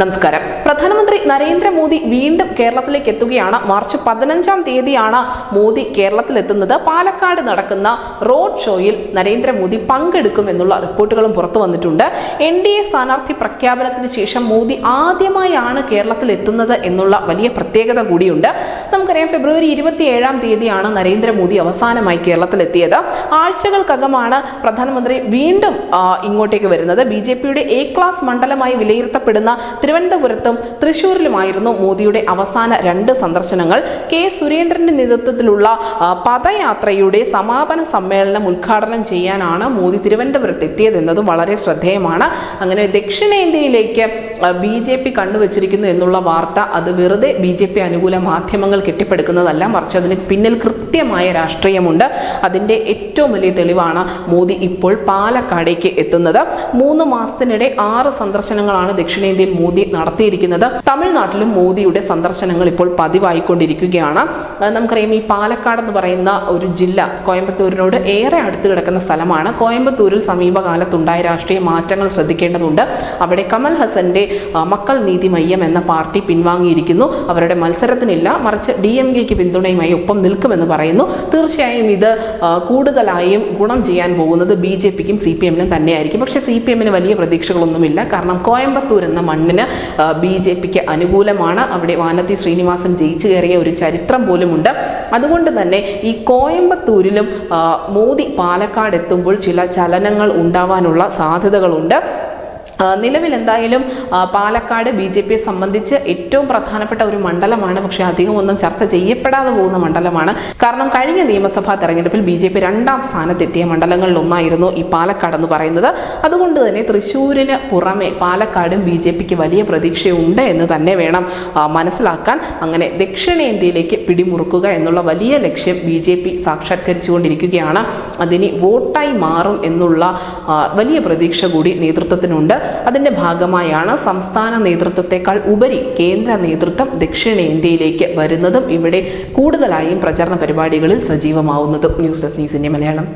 നമസ്കാരം. പ്രധാനമന്ത്രി നരേന്ദ്രമോദി വീണ്ടും കേരളത്തിലേക്ക് എത്തുകയാണ്. മാർച്ച് പതിനഞ്ചാം തീയതിയാണ് മോദി കേരളത്തിലെത്തുന്നത്. പാലക്കാട് നടക്കുന്ന റോഡ് ഷോയിൽ നരേന്ദ്രമോദി പങ്കെടുക്കും എന്നുള്ള റിപ്പോർട്ടുകളും പുറത്തു വന്നിട്ടുണ്ട്. എൻ ഡി എ സ്ഥാനാർത്ഥി പ്രഖ്യാപനത്തിന് ശേഷം മോദി ആദ്യമായാണ് കേരളത്തിലെത്തുന്നത് എന്നുള്ള വലിയ പ്രത്യേകത കൂടിയുണ്ട്. നമുക്കറിയാം ഫെബ്രുവരി ഇരുപത്തിയേഴാം തീയതിയാണ് നരേന്ദ്രമോദി അവസാനമായി കേരളത്തിലെത്തിയത്. ആഴ്ചകൾക്കകമാണ് പ്രധാനമന്ത്രി വീണ്ടും ഇങ്ങോട്ടേക്ക് വരുന്നത്. ബി ജെ പിയുടെ എ ക്ലാസ് മണ്ഡലമായി വിലയിരുത്തപ്പെടുന്ന തിരുവനന്തപുരത്തും തൃശൂരിലുമായിരുന്നു മോദിയുടെ അവസാന രണ്ട് സന്ദർശനങ്ങൾ. കെ സുരേന്ദ്രന്റെ നേതൃത്വത്തിലുള്ള പദയാത്രയുടെ സമാപന സമ്മേളനം ഉദ്ഘാടനം ചെയ്യാനാണ് മോദി തിരുവനന്തപുരത്ത് എത്തിയതെന്നതും വളരെ ശ്രദ്ധേയമാണ്. അങ്ങനെ ദക്ഷിണേന്ത്യയിലേക്ക് ബി ജെ പി കണ്ടുവച്ചിരിക്കുന്നു എന്നുള്ള വാർത്ത അത് വെറുതെ ബി ജെ പി അനുകൂല മാധ്യമങ്ങൾ കെട്ടിപ്പടുക്കുന്നതല്ല മറിച്ച് അതിന് പിന്നിൽ കൃത്യമായ രാഷ്ട്രീയമുണ്ട്. അതിന്റെ ഏറ്റവും വലിയ തെളിവാണ് മോദി ഇപ്പോൾ പാലക്കാടേക്ക് എത്തുന്നത്. മൂന്ന് മാസത്തിനിടെ ആറ് സന്ദർശനങ്ങളാണ് ദക്ഷിണേന്ത്യയിൽ മോദി നടത്തിയിരിക്കുന്നത്. തമിഴ്നാട്ടിലും മോദിയുടെ സന്ദർശനങ്ങൾ ഇപ്പോൾ പതിവായിക്കൊണ്ടിരിക്കുകയാണ്. നമുക്കറിയാം ഈ പാലക്കാട് എന്ന് പറയുന്ന ഒരു ജില്ല കോയമ്പത്തൂരിനോട് ഏറെ അടുത്ത് കിടക്കുന്ന സ്ഥലമാണ്. കോയമ്പത്തൂരിൽ സമീപകാലത്തുണ്ടായ രാഷ്ട്രീയ മാറ്റങ്ങൾ ശ്രദ്ധിക്കേണ്ടതുണ്ട്. അവിടെ കമൽ ഹസന്റെ മക്കൾ നീതി മയ്യം എന്ന പാർട്ടി പിൻവാങ്ങിയിരിക്കുന്നു. അവരുടെ മത്സരത്തിനില്ല. മറിച്ച് ഡി എം കെക്ക് പിന്തുണയുമായി ഒപ്പം നിൽക്കുമെന്ന് പറയുന്നു. തീർച്ചയായും ഇത് കൂടുതലായും ഗുണം ചെയ്യാൻ പോകുന്നത് ബി ജെ പിക്കും സി പി എമ്മിനും തന്നെയായിരിക്കും. പക്ഷേ സി പി എമ്മിന് വലിയ പ്രതീക്ഷകളൊന്നുമില്ല. കാരണം കോയമ്പത്തൂർ എന്ന മണ്ണിന് ബി ജെ പിക്ക് അനുകൂലമാണ്. അവിടെ വാനത്തി ശ്രീനിവാസൻ ജയിച്ചു കയറിയ ഒരു ചരിത്രം പോലുമുണ്ട്. അതുകൊണ്ട് തന്നെ ഈ കോയമ്പത്തൂരിലും മോദി പാലക്കാട് എത്തുമ്പോൾ ചില ചലനങ്ങൾ ഉണ്ടാവാനുള്ള സാധ്യതകളുണ്ട്. നിലവിൽ എന്തായാലും പാലക്കാട് ബി ജെ പിയെ സംബന്ധിച്ച് ഏറ്റവും പ്രധാനപ്പെട്ട ഒരു മണ്ഡലമാണ്. പക്ഷേ അധികം ഒന്നും ചർച്ച ചെയ്യപ്പെടാതെ പോകുന്ന മണ്ഡലമാണ്. കാരണം കഴിഞ്ഞ നിയമസഭാ തെരഞ്ഞെടുപ്പിൽ ബി ജെ പി രണ്ടാം സ്ഥാനത്തെത്തിയ മണ്ഡലങ്ങളിൽ ഒന്നായിരുന്നു ഈ പാലക്കാട് എന്ന് പറയുന്നത്. അതുകൊണ്ട് തന്നെ തൃശ്ശൂരിന് പുറമെ പാലക്കാടും ബി ജെ പിക്ക് വലിയ പ്രതീക്ഷയുണ്ട് എന്ന് തന്നെ വേണം മനസ്സിലാക്കാൻ. അങ്ങനെ ദക്ഷിണേന്ത്യയിലേക്ക് പിടിമുറുക്കുക എന്നുള്ള വലിയ ലക്ഷ്യം ബി ജെ പി സാക്ഷാത്കരിച്ചുകൊണ്ടിരിക്കുകയാണ്. അതിന് വോട്ടായി മാറും എന്നുള്ള വലിയ പ്രതീക്ഷ കൂടി നേതൃത്വത്തിനുണ്ട്. അതിന്റെ ഭാഗമായാണ് സംസ്ഥാന നേതൃത്വത്തെക്കാൾ ഉപരി കേന്ദ്ര നേതൃത്വം ദക്ഷിണേന്ത്യയിലേക്ക് വരുന്നതും ഇവിടെ കൂടുതലായും പ്രചരണ പരിപാടികളിൽ സജീവമാവുന്നതും ന്യൂസ് ഡെസ്ക് ന്യൂസിന്റെ മലയാളം.